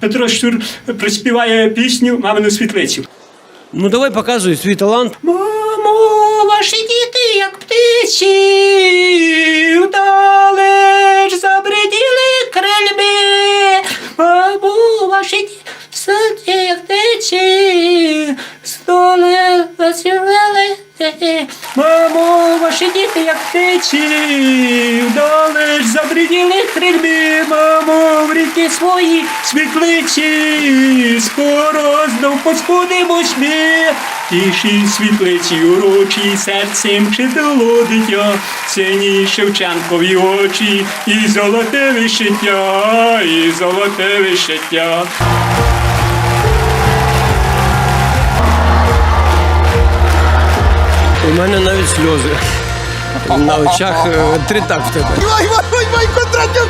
Петро Щур приспіває пісню Мамину світлицю. Ну давай показуй свій талант. Мамо, ваші діти, як птиці, вдалеч забриділи крильби. Мамо, ваші діти, саді, як птиці, столи засівали. Мамо, ваші діти, як птиці, вдалеч забриділи крильби. Мамо, в ріки свої світлиці, скоро знов поспудимось ми. Тіші світлиці урочі, серцем читало дитя, сині Шевченкові очі, і золоте вишиття, і золоте вишиття. У мене навіть сльози. На очах три так в тебе. Ой, ой, ой, Кондратюк!